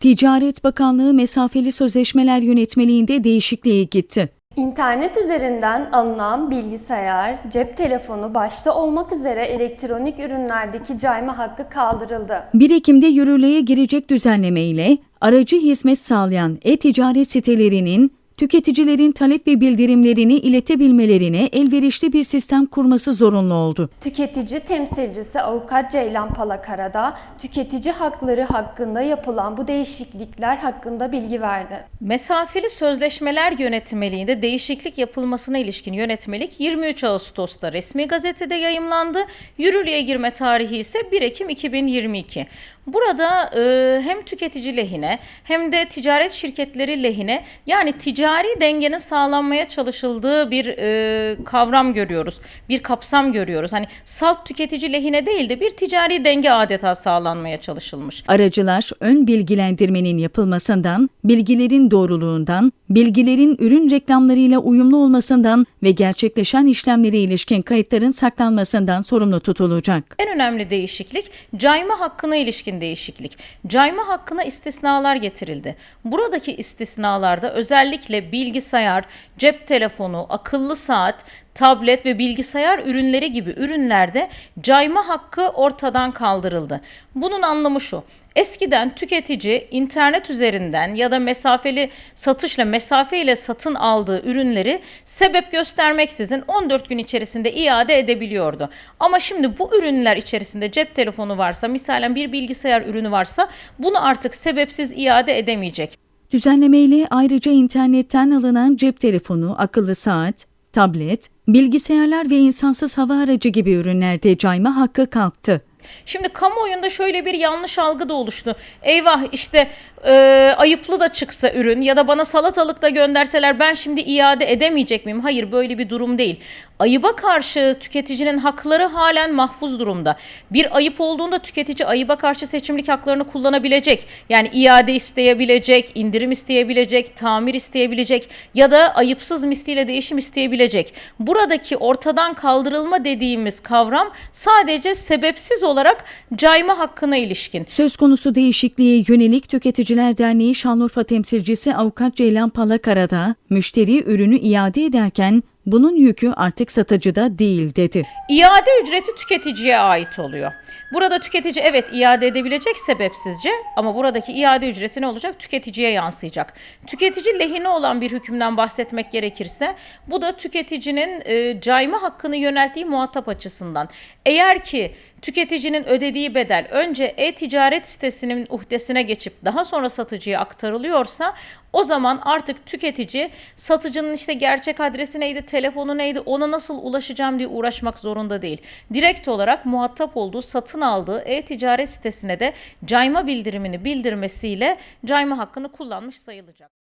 Ticaret Bakanlığı mesafeli sözleşmeler yönetmeliğinde değişikliğe gitti. İnternet üzerinden alınan bilgisayar, cep telefonu başta olmak üzere elektronik ürünlerdeki cayma hakkı kaldırıldı. 1 Ekim'de yürürlüğe girecek düzenleme ile aracı hizmet sağlayan e-ticaret sitelerinin tüketicilerin talep ve bildirimlerini iletebilmelerine elverişli bir sistem kurması zorunlu oldu. Tüketici temsilcisi avukat Ceylan Palakara'da tüketici hakları hakkında yapılan bu değişiklikler hakkında bilgi verdi. Mesafeli sözleşmeler yönetmeliğinde değişiklik yapılmasına ilişkin yönetmelik 23 Ağustos'ta resmi gazetede yayımlandı. Yürürlüğe girme tarihi ise 1 Ekim 2022. Burada e, hem tüketici lehine hem de ticaret şirketleri lehine yani ticari dengenin sağlanmaya çalışıldığı bir e, kavram görüyoruz. Bir kapsam görüyoruz. Hani salt tüketici lehine değil de bir ticari denge adeta sağlanmaya çalışılmış. Aracılar ön bilgilendirmenin yapılmasından, bilgilerin doğruluğundan, bilgilerin ürün reklamlarıyla uyumlu olmasından ve gerçekleşen işlemlere ilişkin kayıtların saklanmasından sorumlu tutulacak. En önemli değişiklik cayma hakkına ilişkin değişiklik. Cayma hakkına istisnalar getirildi. Buradaki istisnalarda özellikle bilgisayar, cep telefonu, akıllı saat, tablet ve bilgisayar ürünleri gibi ürünlerde cayma hakkı ortadan kaldırıldı. Bunun anlamı şu. Eskiden tüketici internet üzerinden ya da mesafeli satışla mesafe ile satın aldığı ürünleri sebep göstermeksizin 14 gün içerisinde iade edebiliyordu. Ama şimdi bu ürünler içerisinde cep telefonu varsa, misalen bir bilgisayar ürünü varsa bunu artık sebepsiz iade edemeyecek. Düzenlemeyle ayrıca internetten alınan cep telefonu, akıllı saat, tablet, bilgisayarlar ve insansız hava aracı gibi ürünlerde cayma hakkı kalktı. Şimdi kamuoyunda şöyle bir yanlış algı da oluştu. Eyvah işte e, ayıplı da çıksa ürün ya da bana salatalık da gönderseler ben şimdi iade edemeyecek miyim? Hayır böyle bir durum değil. Ayıba karşı tüketicinin hakları halen mahfuz durumda. Bir ayıp olduğunda tüketici ayıba karşı seçimlik haklarını kullanabilecek. Yani iade isteyebilecek, indirim isteyebilecek, tamir isteyebilecek ya da ayıpsız misliyle değişim isteyebilecek. Buradaki ortadan kaldırılma dediğimiz kavram sadece sebepsiz olarak cayma hakkına ilişkin. Söz konusu değişikliğe yönelik Tüketiciler Derneği Şanlıurfa temsilcisi avukat Ceylan Palakara'da müşteri ürünü iade ederken bunun yükü artık satıcıda değil dedi. İade ücreti tüketiciye ait oluyor. Burada tüketici evet iade edebilecek sebepsizce ama buradaki iade ücreti ne olacak? Tüketiciye yansıyacak. Tüketici lehine olan bir hükümden bahsetmek gerekirse bu da tüketicinin e, cayma hakkını yönelttiği muhatap açısından. Eğer ki tüketicinin ödediği bedel önce e-ticaret sitesinin uhdesine geçip daha sonra satıcıya aktarılıyorsa o zaman artık tüketici satıcının işte gerçek adresi neydi, telefonu neydi, ona nasıl ulaşacağım diye uğraşmak zorunda değil. Direkt olarak muhatap olduğu, satın aldığı e-ticaret sitesine de cayma bildirimini bildirmesiyle cayma hakkını kullanmış sayılacak.